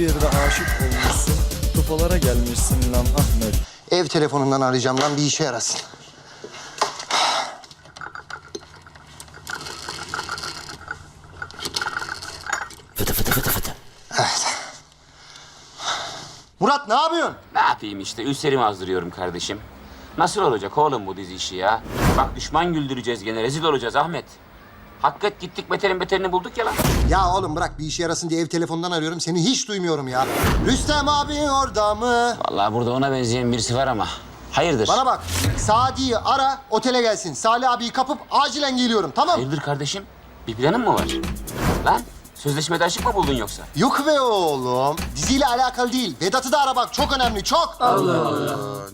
bir de aşık olmuşsun. Tufalara gelmişsin lan Ahmet. Ev telefonundan arayacağım lan bir işe yarasın. Fıtı fıtı fıtı fıtı. Murat ne yapıyorsun? Ne yapayım işte ülserimi azdırıyorum kardeşim. Nasıl olacak oğlum bu dizi işi ya? Bak düşman güldüreceğiz gene rezil olacağız Ahmet. Hakikat gittik beterin beterini bulduk ya lan. Ya oğlum bırak bir işe yarasın diye ev telefonundan arıyorum. Seni hiç duymuyorum ya. Rüstem abi orada mı? Vallahi burada ona benzeyen birisi var ama. Hayırdır? Bana bak. Sadi'yi ara otele gelsin. Salih abiyi kapıp acilen geliyorum tamam mı? Hayırdır kardeşim? Bir planın mı var? Lan sözleşmede aşık mı buldun yoksa? Yok be oğlum. Diziyle alakalı değil. Vedat'ı da ara bak çok önemli çok.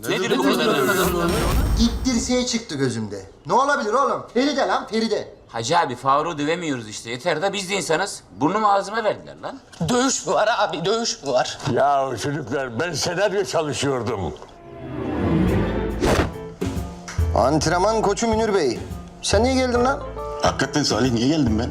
Nedir bu kadar önemli? İp dirseğe çıktı gözümde. Ne olabilir oğlum? Feride lan Feride. Hacı abi Faruk'u dövemiyoruz işte. Yeter de biz de insanız. Burnumu ağzıma verdiler lan. Dövüş mü var abi, dövüş mü var? Ya çocuklar ben senaryo çalışıyordum. Antrenman koçu Münir Bey. Sen niye geldin lan? Hakikaten Salih niye geldim ben?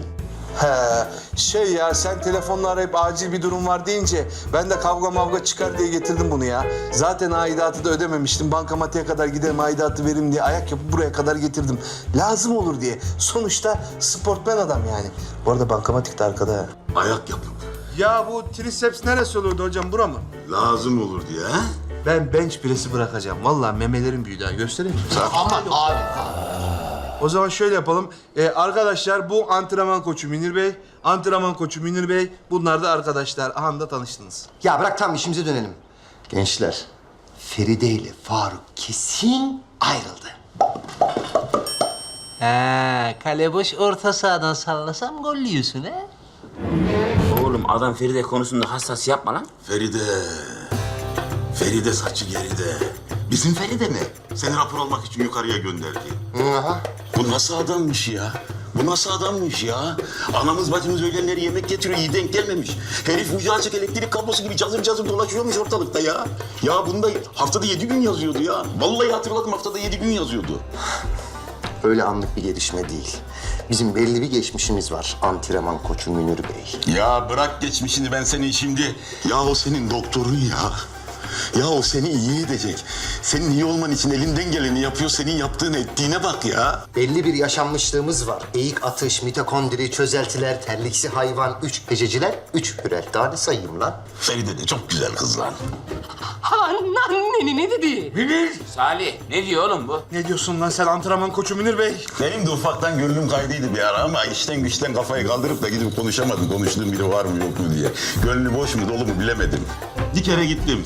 He, şey ya sen telefonla arayıp acil bir durum var deyince ben de kavga mavga çıkar diye getirdim bunu ya. Zaten aidatı da ödememiştim. Bankamatiğe kadar giderim aidatı verim diye ayak yapıp buraya kadar getirdim. Lazım olur diye. Sonuçta sportmen adam yani. Bu arada bankamatik de arkada. ha. Ayak yapıp Ya bu triceps neresi olurdu hocam bura mı? lazım olur diye ha? Ben bench press'i bırakacağım. Vallahi memelerim büyüdü ha. Göstereyim mi? Aman abi. O zaman şöyle yapalım. Ee, arkadaşlar bu antrenman koçu Münir Bey. Antrenman koçu Münir Bey. Bunlar da arkadaşlar. Aha da tanıştınız. Ya bırak tam işimize dönelim. Gençler, Feride ile Faruk kesin ayrıldı. He, kale boş orta sahadan sallasam gol yiyorsun he? Oğlum adam Feride konusunda hassas yapma lan. Feride. Feride saçı geride. Bizim Feride mi? Seni rapor almak için yukarıya gönderdi. Aha. Bu nasıl adammış ya? Bu nasıl adammış ya? Anamız bacımız öğlenleri yemek getiriyor, iyi denk gelmemiş. Herif açık elektrik kablosu gibi cazır cazır dolaşıyormuş ortalıkta ya. Ya bunda haftada yedi gün yazıyordu ya. Vallahi hatırladım haftada yedi gün yazıyordu. Öyle anlık bir gelişme değil. Bizim belli bir geçmişimiz var. Antrenman koçu Münir Bey. Ya bırak geçmişini ben seni şimdi... Ya o senin doktorun ya. Ya o seni iyi edecek. Senin iyi olman için elinden geleni yapıyor. Senin yaptığın ettiğine bak ya. Belli bir yaşanmışlığımız var. Eğik atış, mitokondri, çözeltiler, terliksi hayvan, üç hececiler, üç hürel. Daha ne sayayım lan? Feride de çok güzel kız lan. Anneni ne dedi? Salih ne diyor oğlum bu? Ne diyorsun lan sen antrenman koçu Münir Bey? Benim de ufaktan gönlüm kaydıydı bir ara ama işten güçten kafayı kaldırıp da gidip konuşamadım. Konuştuğum biri var mı yok mu diye. Gönlü boş mu dolu mu bilemedim. Bir kere gittim.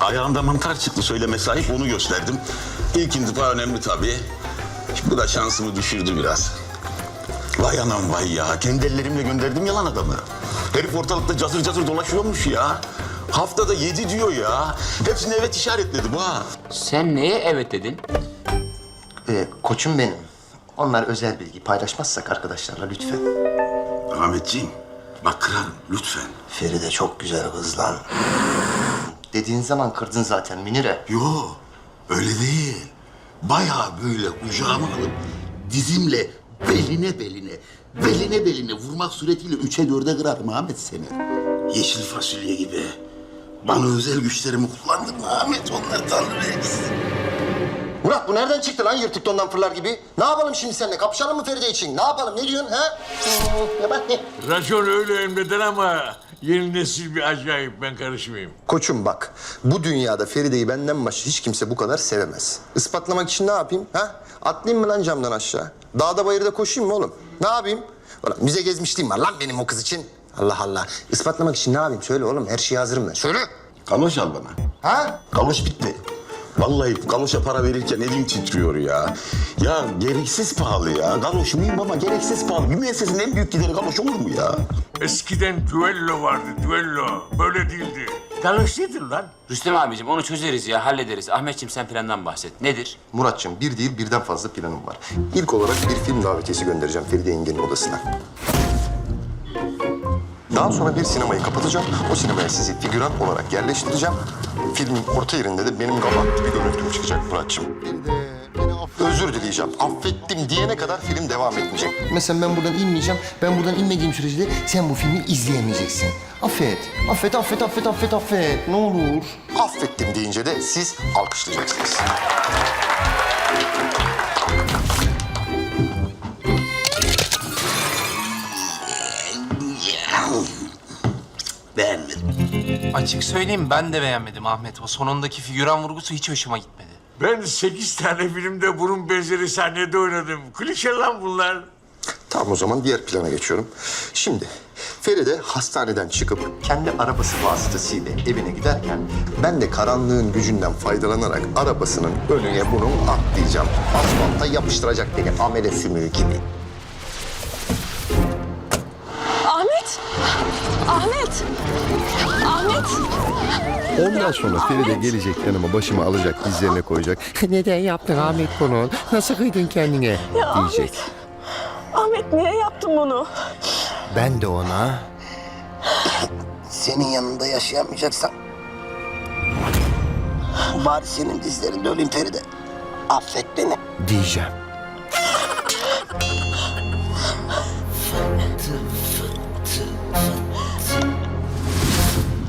Ayağımda mantar çıktı söyleme sahip onu gösterdim. İlk intiba önemli tabii. Bu da şansımı düşürdü biraz. Vay anam vay ya. Kendi ellerimle gönderdim yalan adamı. Herif ortalıkta cazır cazır dolaşıyormuş ya. Haftada yedi diyor ya. Hepsini evet işaretledi bu ha. Sen neye evet dedin? Ee, koçum benim. Onlar özel bilgi paylaşmazsak arkadaşlarla lütfen. Ahmetciğim bak kırarım lütfen. Feride çok güzel kız lan. Dediğin zaman kırdın zaten Münir'e. Yo öyle değil. Bayağı böyle kucağıma alıp dizimle beline beline, beline beline vurmak suretiyle üçe dörde kırarım Ahmet seni. Yeşil fasulye gibi. Bana özel güçlerimi kullandım Ahmet onlar tanrı vergisi. Murat bu nereden çıktı lan yırtık dondan fırlar gibi? Ne yapalım şimdi seninle? Kapışalım mı Feride için? Ne yapalım? Ne diyorsun ha? Ne bak ne? Racon öyle emreder ama yeni nesil bir acayip ben karışmayayım. Koçum bak, bu dünyada Feride'yi benden başka hiç kimse bu kadar sevemez. Ispatlamak için ne yapayım? Ha? Atlayayım mı lan camdan aşağı? Dağda bayırda koşayım mı oğlum? Ne yapayım? Ulan müze gezmişliğim var lan benim o kız için. Allah Allah. Ispatlamak için ne yapayım? Söyle oğlum, her şeye hazırım ben. Söyle. Kaloş al bana. Ha? Kaloş bitti. Vallahi galoşa para verirken elim titriyor ya. Ya gereksiz pahalı ya. Galoş muyum ama gereksiz pahalı. Bir müessesenin en büyük gideri galoş olur mu ya? Eskiden düello vardı düello. Böyle değildi. Galoş nedir lan? Rüstem abicim onu çözeriz ya hallederiz. Ahmetciğim sen plandan bahset. Nedir? Muratçım bir değil birden fazla planım var. İlk olarak bir film davetiyesi göndereceğim Feride yengenin odasına. Daha sonra bir sinemayı kapatacağım. O sinemaya sizi figüran olarak yerleştireceğim. Filmin orta yerinde de benim gavat bir görüntüm çıkacak Muratçım. Özür dileyeceğim. Affettim diyene kadar film devam etmeyecek. Mesela ben buradan inmeyeceğim. Ben buradan inmediğim sürece de sen bu filmi izleyemeyeceksin. Affet. Affet, affet, affet, affet, affet. Ne olur. Affettim deyince de siz alkışlayacaksınız. Beğenmedim. Açık söyleyeyim ben de beğenmedim Ahmet. O sonundaki figüran vurgusu hiç hoşuma gitmedi. Ben sekiz tane filmde bunun benzeri sahnede oynadım. Klişe lan bunlar. Tamam o zaman diğer plana geçiyorum. Şimdi Feride hastaneden çıkıp kendi arabası vasıtasıyla evine giderken ben de karanlığın gücünden faydalanarak arabasının önüne bunu atlayacağım. Asfalta yapıştıracak beni amele sümüğü gibi. Ahmet! Ahmet! Ahmet! Ondan sonra Feride gelecek yanıma başımı alacak dizlerine koyacak. Neden yaptın Ahmet bunu? Nasıl kıydın kendine? diyecek. Ahmet niye yaptın bunu? Ben de ona Senin yanında yaşayamayacaksan... Bari senin dizlerinde öleyim Feride. Affet beni. diyeceğim.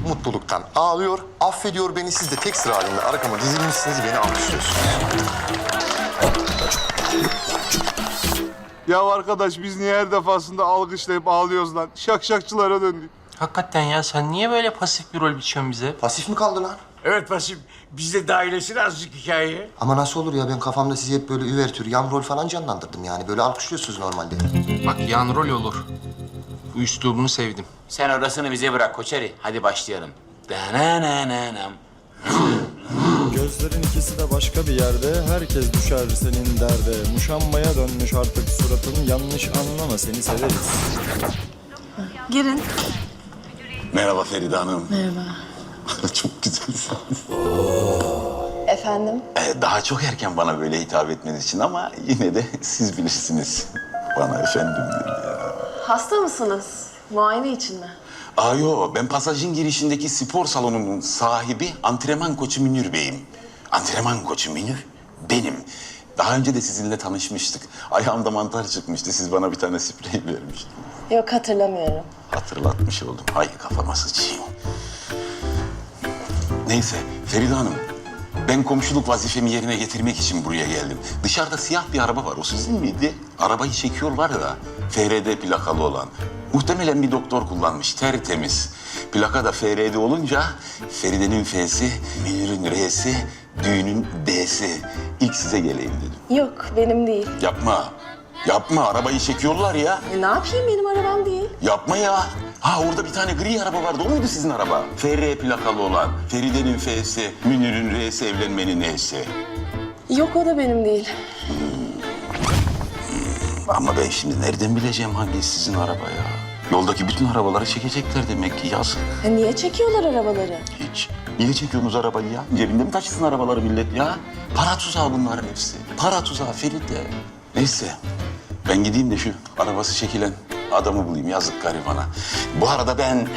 Mutluluktan ağlıyor, affediyor beni. Siz de tek sıra halinde arkama dizilmişsiniz, beni alkışlıyorsunuz. Ya arkadaş biz niye her defasında alkışlayıp ağlıyoruz lan? Şakşakçılara döndük. Hakikaten ya sen niye böyle pasif bir rol biçiyorsun bize? Pasif mi kaldı lan? Evet Basim, biz de dahilesine azıcık hikaye. Ama nasıl olur ya ben kafamda sizi hep böyle üvertür, yan rol falan canlandırdım yani. Böyle alkışlıyorsunuz normalde. Bak yan rol olur. Bu üslubunu sevdim. Sen orasını bize bırak Koçeri. Hadi başlayalım. Danananam. Gözlerin ikisi de başka bir yerde Herkes düşer senin derde Muşambaya dönmüş artık suratın Yanlış anlama seni severiz Girin. Merhaba Feride Hanım. Merhaba. çok güzelsiniz. Efendim? Ee, daha çok erken bana böyle hitap etmeniz için ama yine de siz bilirsiniz. Bana efendim dedi. Hasta mısınız? Muayene için mi? Aa yo, ben pasajın girişindeki spor salonunun sahibi antrenman koçu Münir Bey'im. Antrenman koçu Münir benim. Daha önce de sizinle tanışmıştık. Ayağımda mantar çıkmıştı. Siz bana bir tane sprey vermiştiniz. Yok hatırlamıyorum. Hatırlatmış oldum. Ay kafama sıçayım. Neyse Feride Hanım. Ben komşuluk vazifemi yerine getirmek için buraya geldim. Dışarıda siyah bir araba var. O sizin miydi? Arabayı çekiyorlar da. FRD plakalı olan. Muhtemelen bir doktor kullanmış. Tertemiz. Plaka da FRD olunca Feride'nin F'si, Münir'in R'si, düğünün D'si. İlk size geleyim dedim. Yok benim değil. Yapma. Yapma. Arabayı çekiyorlar ya. E, ne yapayım benim arabam değil. Yapma ya. Ha orada bir tane gri araba vardı. O muydu sizin araba? FR plakalı olan. Feride'nin F'si, Münir'in R'si, evlenmenin N'si. Yok o da benim değil. Ama ben şimdi nereden bileceğim hangisi sizin araba ya? Yoldaki bütün arabaları çekecekler demek ki yazık. E, niye çekiyorlar arabaları? Hiç. Niye çekiyorsunuz arabayı ya? Cebinde mi taşısın arabaları millet ya? Para tuzağı bunların hepsi. Para tuzağı Feride. Neyse. Ben gideyim de şu arabası çekilen adamı bulayım. Yazık garibana. Bu arada ben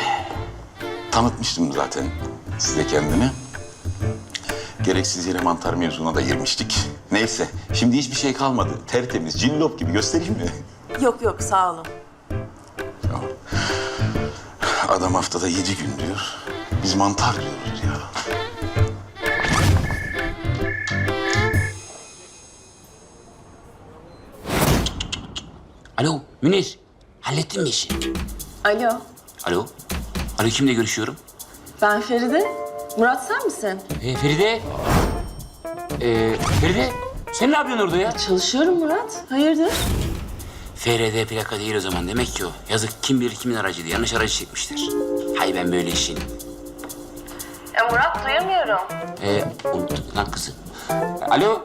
tanıtmıştım zaten size kendimi. Gereksiz yere mantar mevzuna da girmiştik. Neyse. Şimdi hiçbir şey kalmadı. Tertemiz, cillop gibi göstereyim mi? Yok yok sağ olun. Adam haftada yedi gün diyor. Biz mantar diyoruz ya. Alo Münir. Hallettin mi işi? Alo Alo. Alo kimle görüşüyorum? ben Feride. Murat sen misin? Ee, Feride. Ee, Feride. Sen ne yapıyorsun orada ya? Çalışıyorum Murat. Hayırdır? FRD plaka değil o zaman demek ki o. Yazık kim bilir kimin aracıydı. Yanlış aracı çekmiştir. Hay ben böyle işin. Ya Murat duyamıyorum. Ee, unuttuk lan kızı. Alo.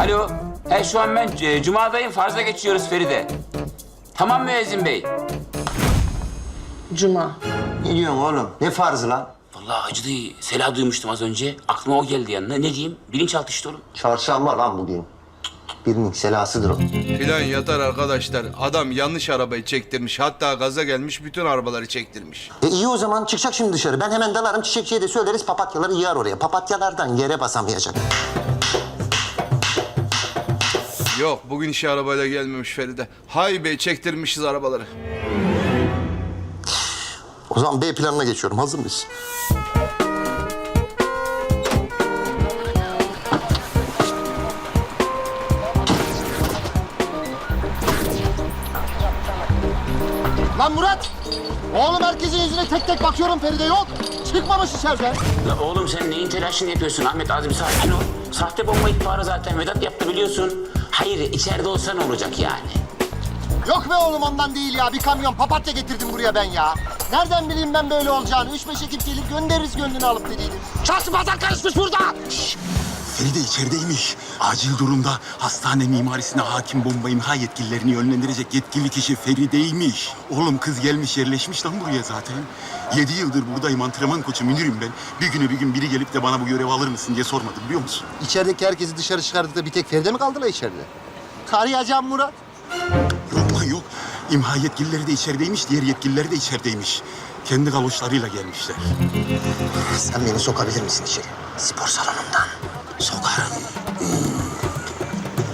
Alo. He şu an ben e, Cuma'dayım. Farza geçiyoruz Feride. Tamam müezzin bey. Cuma. Ne diyorsun oğlum? Ne farzı lan? Vallahi acıdı. Sela duymuştum az önce. Aklıma o geldi yanına. Ne diyeyim? Bilinçaltı işte oğlum. Çarşamba lan bugün. Birinin selasıdır o. Plan yatar arkadaşlar. Adam yanlış arabayı çektirmiş. Hatta gaza gelmiş bütün arabaları çektirmiş. E iyi o zaman çıkacak şimdi dışarı. Ben hemen dalarım çiçekçiye de söyleriz papatyaları yığar oraya. Papatyalardan yere basamayacak. Yok bugün işe arabayla gelmemiş Feride. Hay bey çektirmişiz arabaları. O zaman B planına geçiyorum. Hazır mıyız? Lan Murat! Oğlum herkesin yüzüne tek tek bakıyorum Feride yok. Çıkmamış içeriden. La oğlum sen neyin telaşını yapıyorsun Ahmet? Az bir sakin ol. Sahte bomba ihbarı zaten Vedat yaptı biliyorsun. Hayır içeride olsa ne olacak yani? Yok be oğlum ondan değil ya. Bir kamyon papatya getirdim buraya ben ya. Nereden bileyim ben böyle olacağını? Üç beş ekip gelip göndeririz gönlünü alıp dediydim. Şahsı pazar karışmış burada. Feride içerideymiş. Acil durumda hastane mimarisine hakim bomba imha yetkililerini yönlendirecek yetkili kişi Feride'ymiş. Oğlum kız gelmiş yerleşmiş lan buraya zaten. Yedi yıldır buradayım antrenman koçu Münir'im ben. Bir güne bir gün biri gelip de bana bu görevi alır mısın diye sormadı biliyor musun? İçerideki herkesi dışarı çıkardık da bir tek Feride mi kaldı la içeride? Arayacağım Murat. Yok lan yok. İmha yetkilileri de içerideymiş, diğer yetkililer de içerideymiş. Kendi galoşlarıyla gelmişler. Sen beni sokabilir misin içeri? Spor salonundan. Sokarım. Hmm.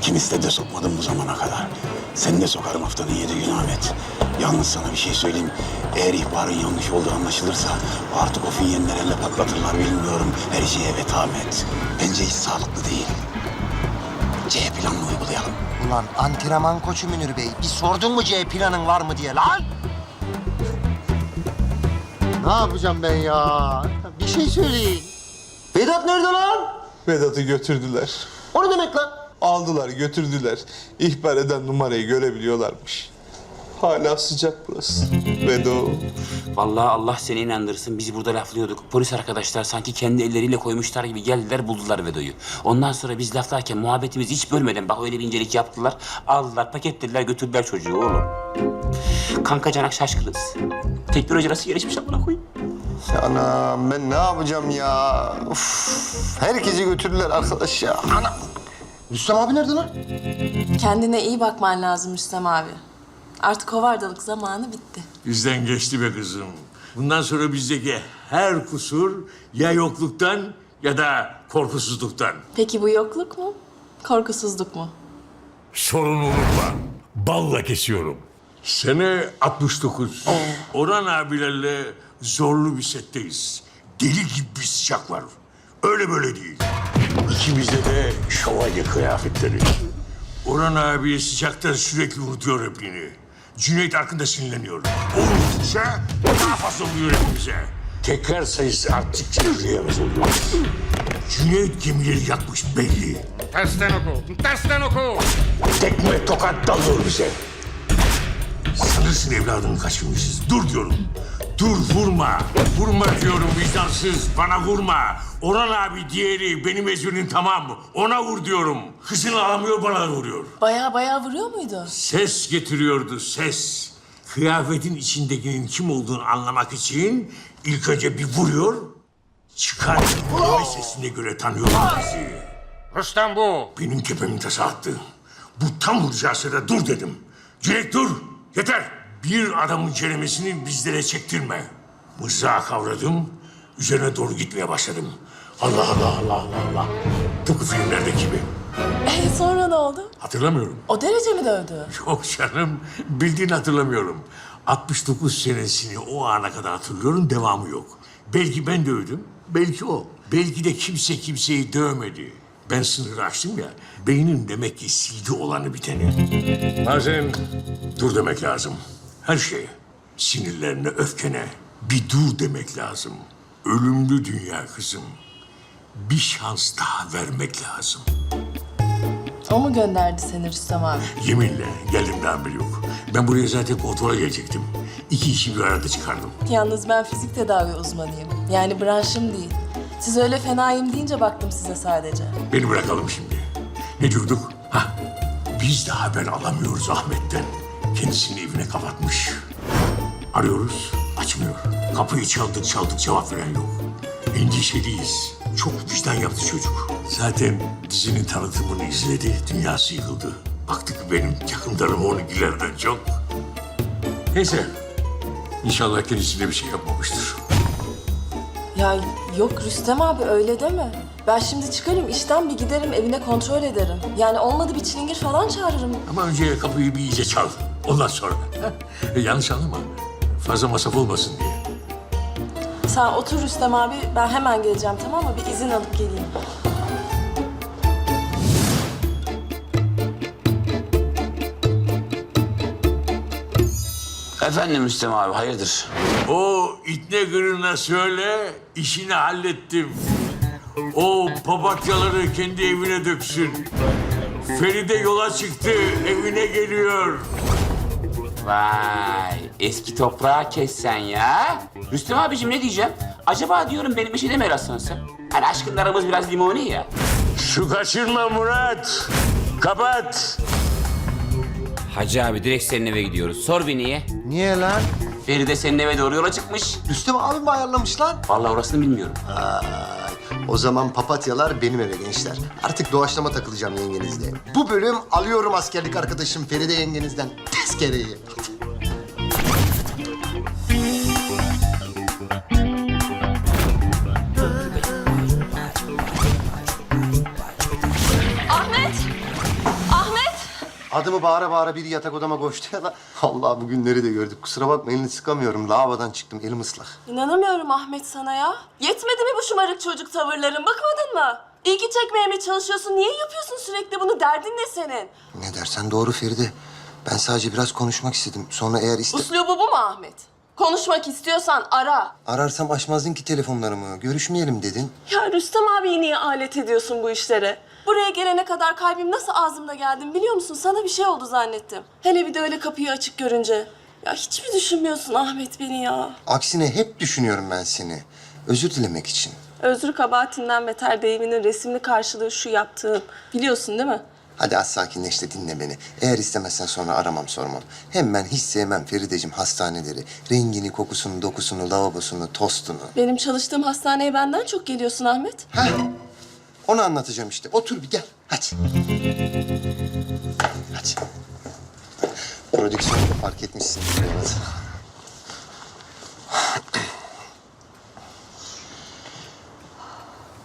Kim istedi sokmadım bu zamana kadar. Sen de sokarım haftanın yedi günü Ahmet. Yalnız sana bir şey söyleyeyim. Eğer ihbarın yanlış olduğu anlaşılırsa artık o finyenler elle patlatırlar bilmiyorum. Her şey evet Ahmet. Bence hiç sağlıklı değil. C planını uygulayalım. Ulan antrenman koçu Münir Bey. Bir sordun mu C planın var mı diye lan? Ne yapacağım ben ya? Bir şey söyleyin. Vedat nerede lan? Vedat'ı götürdüler. O ne demek lan? Aldılar götürdüler. İhbar eden numarayı görebiliyorlarmış. Hala sıcak burası. Vedo. Vallahi Allah seni inandırsın. Biz burada laflıyorduk. Polis arkadaşlar sanki kendi elleriyle koymuşlar gibi geldiler buldular Vedo'yu. Ondan sonra biz laflarken muhabbetimizi hiç bölmeden bak öyle bir incelik yaptılar. Aldılar paketlediler götürdüler çocuğu oğlum. Kanka canak şaşkınız. Teknoloji nasıl gelişmiş amına koyayım. Anam ben ne yapacağım ya? Uf, herkesi götürdüler arkadaş ya. Ana. Rüstem abi nerede lan? Kendine iyi bakman lazım Rüstem abi. Artık hovardalık zamanı bitti. Bizden geçti be kızım. Bundan sonra bizdeki her kusur ya yokluktan ya da korkusuzluktan. Peki bu yokluk mu? Korkusuzluk mu? Sorunu unutma. Balla kesiyorum. Sene 69. Orhan abilerle zorlu bir setteyiz. Deli gibi bir sıcak var. Öyle böyle değil. İkimizde de şövalye kıyafetleri. Orhan abi sıcaktan sürekli unutuyor repliğini. Cüneyt hakkında sinirleniyor. O unuttukça daha fazla oluyor hepimize. Tekrar sayısı arttıkça yürüyemez oluyoruz. Cüneyt gemileri yakmış belli. Tersten oku. Tersten oku. Tekme tokat dalıyor bize. Sanırsın evladını kaçırmışız. Dur diyorum. Dur vurma. Vurma diyorum vicdansız. Bana vurma. Orhan abi diğeri benim ezberim tamam. Ona vur diyorum. Kızını alamıyor bana vuruyor. Baya baya vuruyor muydu? Ses getiriyordu ses. Kıyafetin içindekinin kim olduğunu anlamak için ilk önce bir vuruyor. Çıkar. Nefes sesine göre tanıyorlar bizi. Rüstem bu. Benim kepemin tası attı. Bu tam vuracağı sırada dur dedim. Cüneyt dur, yeter. Bir adamın ceremesini bizlere çektirme. Mızrağı kavradım, üzerine doğru gitmeye başladım. Allah Allah Allah Allah Allah. Tıpkı filmlerdeki gibi. E sonra ne oldu? Hatırlamıyorum. O derece mi dövdü? Yok canım, bildiğini hatırlamıyorum. 69 senesini o ana kadar hatırlıyorum, devamı yok. Belki ben dövdüm, belki o. Belki de kimse kimseyi dövmedi. Ben sınırı aştım ya, beynin demek ki sildi olanı biteni. Bazen dur demek lazım. Her şeye, sinirlerine, öfkene bir dur demek lazım. Ölümlü dünya kızım. Bir şans daha vermek lazım. O mu gönderdi seni Rüstem abi? Yeminle geldiğimden haberi yok. Ben buraya zaten kontrola gelecektim. İki işi bir arada çıkardım. Yalnız ben fizik tedavi uzmanıyım. Yani branşım değil. Siz öyle fenayım deyince baktım size sadece. Beni bırakalım şimdi. Ne diyorduk? Ha, biz de haber alamıyoruz Ahmet'ten. Kendisini evine kapatmış. Arıyoruz, açmıyor. Kapıyı çaldık çaldık cevap veren yok. Endişeliyiz. Çok vicdan yaptı çocuk. Zaten dizinin tanıtımını izledi, dünyası yıkıldı. Baktık benim yakınlarım onunkilerden çok. Neyse, İnşallah kendisine bir şey yapmamıştır. Ya yok Rüstem abi öyle deme. Ben şimdi çıkarım işten bir giderim evine kontrol ederim. Yani olmadı bir çilingir falan çağırırım. Ama önce kapıyı bir iyice çal. Ondan sonra. Yanlış anlama. Fazla masraf olmasın diye. Sen otur Rüstem abi ben hemen geleceğim tamam mı? Bir izin alıp geleyim. Efendim Rüstem abi hayırdır? O itne gırına söyle, işini hallettim. O papatyaları kendi evine döksün. Feride yola çıktı, evine geliyor. Vay eski toprağı kessen ya. Rüstem abicim ne diyeceğim? Acaba diyorum benim işe de mi rastlansın? Hani aşkın aramız biraz limoni ya. Su kaçırma Murat. Kapat. Hacı abi direkt senin eve gidiyoruz. Sor bir niye? Niye lan? Feride senin eve doğru yola çıkmış. Rüstem abi mi ayarlamış lan? Vallahi orasını bilmiyorum. Ay, o zaman papatyalar benim eve gençler. Artık doğaçlama takılacağım yengenizle. Bu bölüm alıyorum askerlik arkadaşım Feride yengenizden tezkereyi. Adımı bağıra bağıra bir yatak odama koştu ya da. Allah bugünleri de gördük. Kusura bakma elini sıkamıyorum. Lavabodan çıktım elim ıslak. İnanamıyorum Ahmet sana ya. Yetmedi mi bu şımarık çocuk tavırların? Bıkmadın mı? İlgi çekmeye mi çalışıyorsun? Niye yapıyorsun sürekli bunu? Derdin ne senin? Ne dersen doğru Feride. Ben sadece biraz konuşmak istedim. Sonra eğer iste... Uslubu bu mu Ahmet? Konuşmak istiyorsan ara. Ararsam açmazdın ki telefonlarımı. Görüşmeyelim dedin. Ya Rüstem abiyi niye alet ediyorsun bu işlere? Buraya gelene kadar kalbim nasıl ağzımda geldim biliyor musun? Sana bir şey oldu zannettim. Hele bir de öyle kapıyı açık görünce. Ya hiç mi düşünmüyorsun Ahmet beni ya? Aksine hep düşünüyorum ben seni. Özür dilemek için. Özrü kabahatinden beter deyiminin resimli karşılığı şu yaptığın. Biliyorsun değil mi? Hadi az sakinleş de dinle beni. Eğer istemezsen sonra aramam sormam. Hem ben hiç sevmem Ferideciğim hastaneleri. Rengini, kokusunu, dokusunu, lavabosunu, tostunu. Benim çalıştığım hastaneye benden çok geliyorsun Ahmet. Heh. Onu anlatacağım işte. Otur bir gel. Hadi. Hadi. Prodüksiyonu da fark etmişsin. Evet.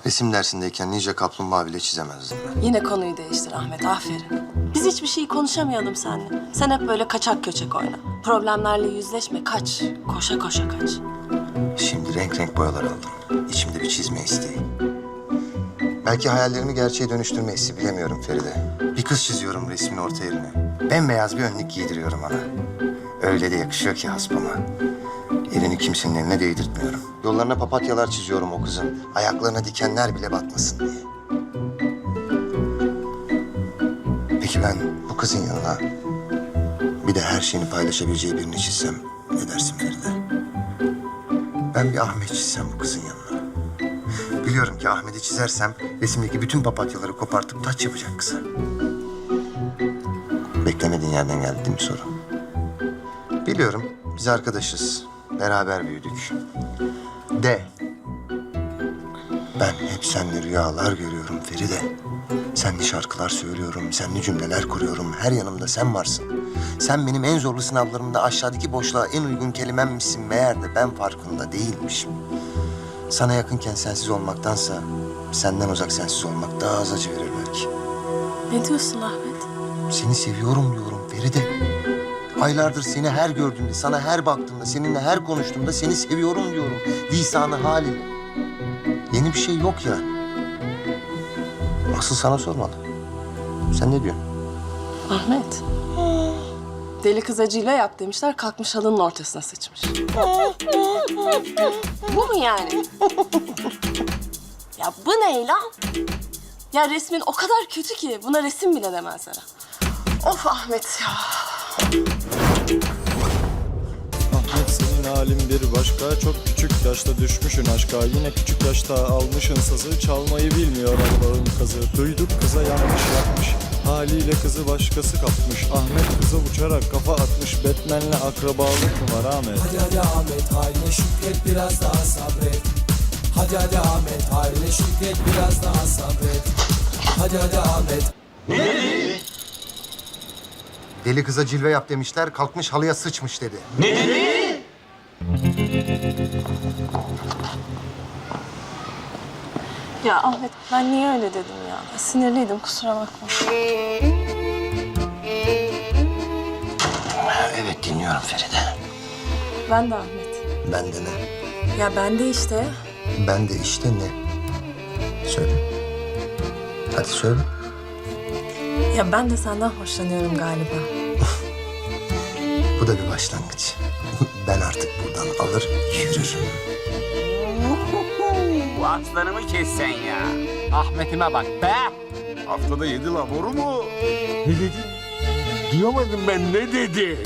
Resim dersindeyken ninja kaplumbağa bile çizemezdim ben. Yine konuyu değiştir Ahmet, aferin. Biz hiçbir şeyi konuşamayalım seninle. Sen hep böyle kaçak göçek oyna. Problemlerle yüzleşme, kaç. Koşa koşa kaç. Şimdi renk renk boyalar aldım. İçimde bir çizme isteği. Belki hayallerimi gerçeğe dönüştürme hissi bilemiyorum Feride. Bir kız çiziyorum resmin orta yerine. Bembeyaz bir önlük giydiriyorum ona. Öyle de yakışıyor ki haspama. Elini kimsenin eline değdirtmiyorum. Yollarına papatyalar çiziyorum o kızın. Ayaklarına dikenler bile batmasın diye. Peki ben bu kızın yanına bir de her şeyini paylaşabileceği birini çizsem ne dersin Feride? Ben bir Ahmet çizsem bu kızın yanına. Biliyorum ki Ahmet'i çizersem resimdeki bütün papatyaları kopartıp taç yapacak kıza. Beklemediğin yerden geldi değil mi soru? Biliyorum biz arkadaşız. Beraber büyüdük. De. Ben hep seninle rüyalar görüyorum Feride. Senli şarkılar söylüyorum, senli cümleler kuruyorum. Her yanımda sen varsın. Sen benim en zorlu sınavlarımda aşağıdaki boşluğa en uygun kelimemmişsin. Meğer de ben farkında değilmişim. Sana yakınken sensiz olmaktansa senden uzak sensiz olmak daha az acı verir belki. Ne diyorsun Ahmet? Seni seviyorum diyorum Feride. Aylardır seni her gördüğümde, sana her baktığımda, seninle her konuştuğumda seni seviyorum diyorum. Lisanı haliyle. Yeni bir şey yok yani. Asıl sana sormalı. Sen ne diyorsun? Ahmet. Deli kız acıyla yap demişler, kalkmış halının ortasına sıçmış. bu mu yani? ya bu ne lan? Ya resmin o kadar kötü ki buna resim bile demezler. Of Ahmet ya. Ahmet senin halin bir başka Çok küçük yaşta düşmüşün aşka Yine küçük yaşta almışın sazı Çalmayı bilmiyor Allah'ın kazı Duyduk kıza yanlış yapmış Haliyle kızı başkası kapmış. Ahmet kıza uçarak kafa atmış. Batman'le akrabalık mı var Ahmet? Hadi hadi Ahmet haline şükret biraz daha sabret. Hadi hadi Ahmet haline şükret biraz daha sabret. Hadi hadi Ahmet. Deli kıza cilve yap demişler, kalkmış halıya sıçmış dedi. Ya Ahmet ben niye öyle dedim ya? Sinirliydim kusura bakma. Evet dinliyorum Feride. Ben de Ahmet. Ben de ne? Ya ben de işte. Ben de işte ne? Söyle. Hadi söyle. Ya ben de senden hoşlanıyorum galiba. Bu da bir başlangıç. Ben artık buradan alır yürürüm. Bu aslanımı kessen ya. Ahmet'ime bak be. Haftada yedi laboru mu? Ne dedi? Duyamadım ben ne dedi?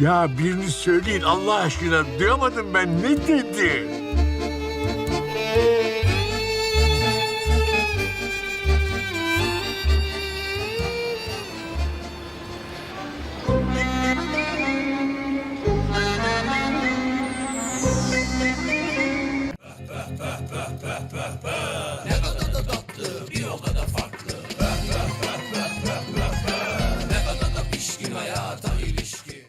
Ya birini söyleyin Allah aşkına duyamadım ben ne dedi?